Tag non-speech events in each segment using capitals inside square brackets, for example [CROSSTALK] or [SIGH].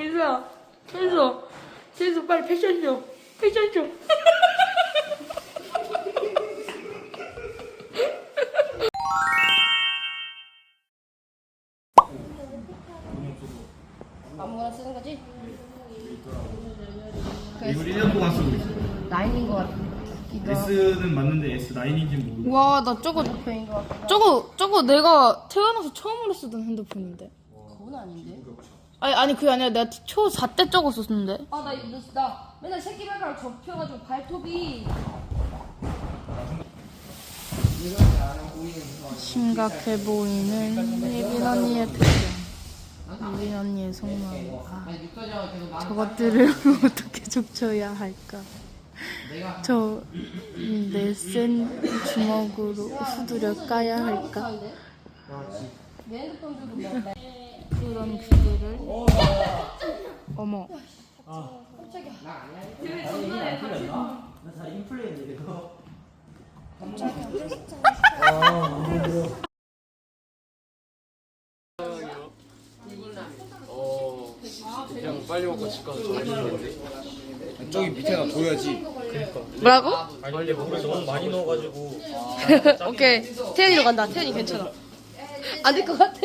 제이수야 제이수 제이수 빨리 패션쇼 패션쇼 아무거나 쓰는 거지? 이걸 1년 동안 쓰고 있어. 라인인 거 같아. S는 맞는데 S9인지 모르고. 와나 저거 대표인 거 같아. 저거 저거 내가 태어나서 처음으로 쓰던 핸드폰인데 그건 아닌데. 아니 아니 그게 아니라 내가 초 4때 저거 썼는데 아, 나, 나, 나 맨날 새끼 발가락 접혀가지고 발톱이. 심각해 보이는 예빈 언니의 표정 예빈 언니의 속마음 아, 저것들을 어떻게 족쳐야 할까 저내센 주먹으로 후드려 까야 할까 내 핸드폰 주고 뭐. 그런 그들을 어머. 그냥 빨리 먹고 집 가서 자야겠는데 저기 밑에다 둬야지 뭐라고? 빨리 먹으면 너무 많이 넣어가지고. [LAUGHS] 오케이. 태연이로 간다. 태연이 괜찮아. 안 될 것 같아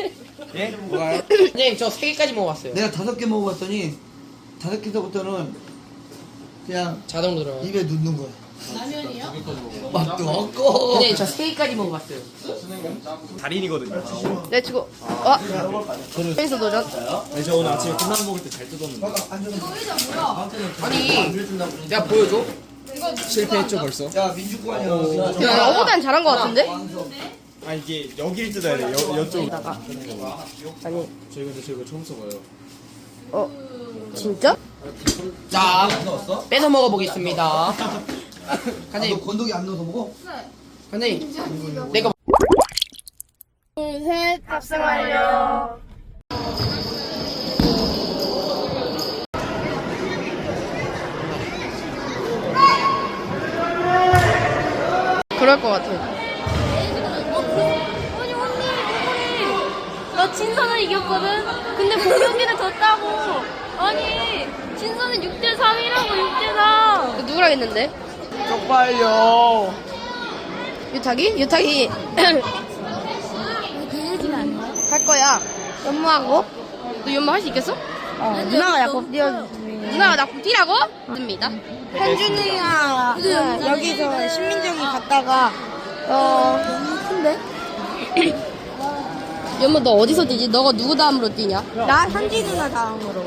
예? 뭐가요? 선생님 저 세 개까지 먹어봤어요. 내가 다섯 개 먹어봤더니 다섯 개서부터는 그냥 자동 들어요. 입에 넣는 거야. 라면이요? 맛도 없고. 선생님 저 세 개까지 먹어봤어요. 달인이거든요 내 주고 어? 여기서 도전 아니 저 오늘 아침에 콩나물 먹을 때 잘 뜯었는데 아니 내가 보여줘. 실패했죠 벌써? 야 민주권이야. 야 너보단 잘한 것 같은데? 아 이게 여기를 뜯어야 돼 여, 여쪽 아니. 저희 근데 저희가 처음 써봐요. 어? 진짜? 자 넣었어? 뺏어 먹어보겠습니다. [LAUGHS] 아, 선생님 너 건더기 안 넣어서 먹어? 선생님 내가 둘셋 탑승 완료 그럴 것 같아 나 진선을 이겼거든 근데 공격기는 졌다고 아니 진선은 6대 3이라고 6대 3 누구랑 했는데? 쪽팔려. 유타기? 유타기 [COUGHS] 할 거야 연마하고 너 연마 할수 있겠어? 어 누나가 야구 뛰어주지 누나가 나고 뛰라고? 듭니다 현준이가 여기서 신민정이 갔다가 어 큰데? 연마 너 어디서 뛰지? 너가 누구 다음으로 뛰냐? 나 현지 누나 다음으로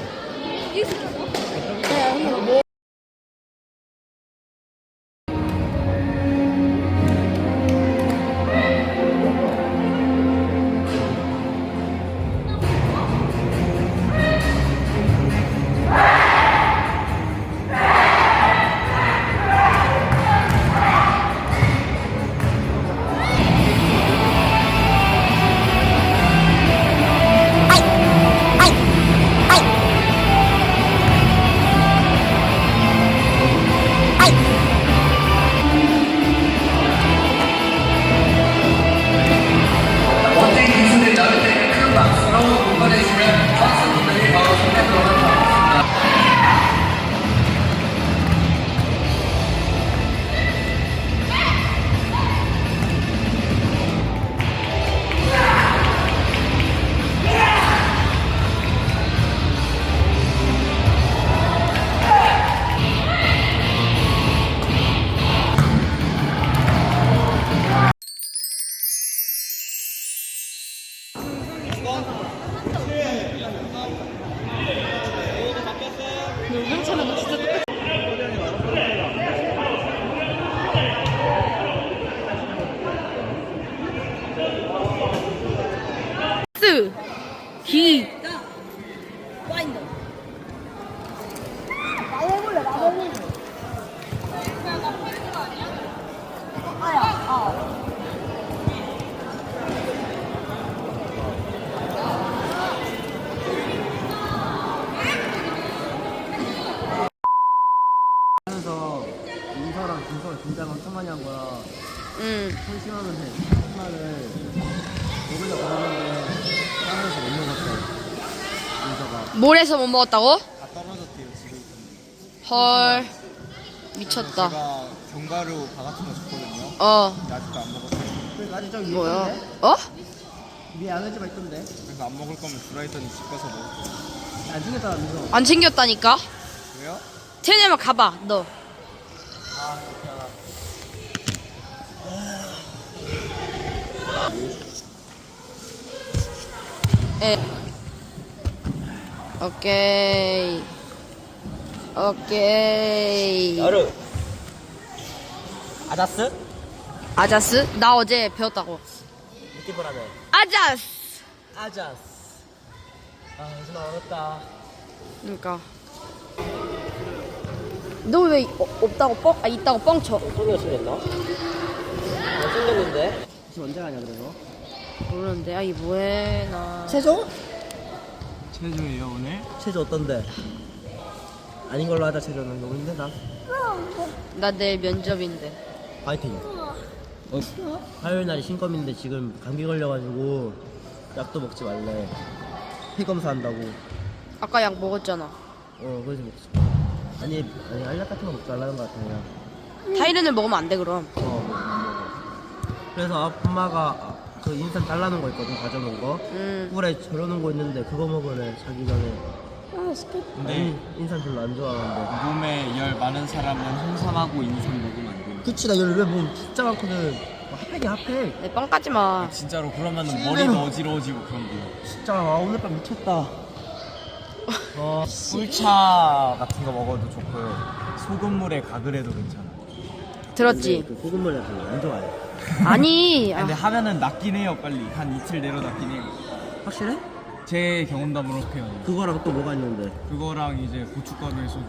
스, 기, 하면서 인서랑 김서가 긴장을 엄청 많이 한 거야. 응. 손 심하면 돼. 하나를 먹으려고 하는데 하면서 못 먹었어. 인서가 몰에서 못 먹었다고? 헐 미쳤다 제가 견과류 바 같은 거 줬거든요. 어 근데 아직도 안 먹었어요. 아직 저기 뭐야 어? 위에 안에지가 있던데. 그래서 안 먹을 거면 드라이더니 집 가서 먹을 거예요. 안 챙겼다면서. 안 챙겼다니까 왜요? 태연이만 가봐 너 에. 오케이 오케이 여름. 아자스? 아자스? 나 어제 배웠다고 느낌 보라며. 아자스 아자스. 아, 요즘 어렵다. 그러니까 너 왜 없다고 뻥? 아 있다고 뻥 쳐 소리가 생겼나? 안 생겼는데? 지금 언제 가냐, 그래서? 모르는데 아 이게 뭐해 나 체조? 체조예요 오늘? 체조 어떤데? 아닌 걸로 하자, 체조는. 너무 힘들다. 나 내일 면접인데 파이팅. 어, 화요일 날이 신검인데 지금 감기 걸려가지고 약도 먹지 말래. 피 검사한다고. 아까 약 먹었잖아 어, 그래서 먹지. 아니, 아니, 알약 같은 거 먹지 말라는 것 같아, 그냥. 타이레놀 먹으면 안 돼 그럼 어, 뭐, 안 먹어. 그래서 엄마가 그 인삼 잘라놓은 거 있거든, 가져놓은 거. 음 꿀에 절여놓은 거 있는데 그거 먹으래, 자기 전에. 근데 인삼 별로 안 좋아하는데. 몸에 열 많은 사람은 홍삼하고 인삼 먹으면 안 돼요. 그치, 나 열왜 뭐 진짜 많거든. 뭐 핫팩이야, 핫팩. 내 빵 까지 마 진짜로 그러면은 실례로. 머리도 어지러워지고 그런데요. 진짜, 아, 오늘 밤 미쳤다. 어, 꿀차 같은 거 먹어도 좋고요. 소금물에 가글해도 괜찮아. 들었지? 그 소금물 같은 거 안 좋아해. 아니 아, 네. 근데 하면은 낫긴 해요 빨리. 한 이틀 내로 낫긴 해요. 확실해? 제 경험담으로 그렇게 해요. 그거랑 또 뭐가 있는데? 그거랑 이제 고춧가루에 소주.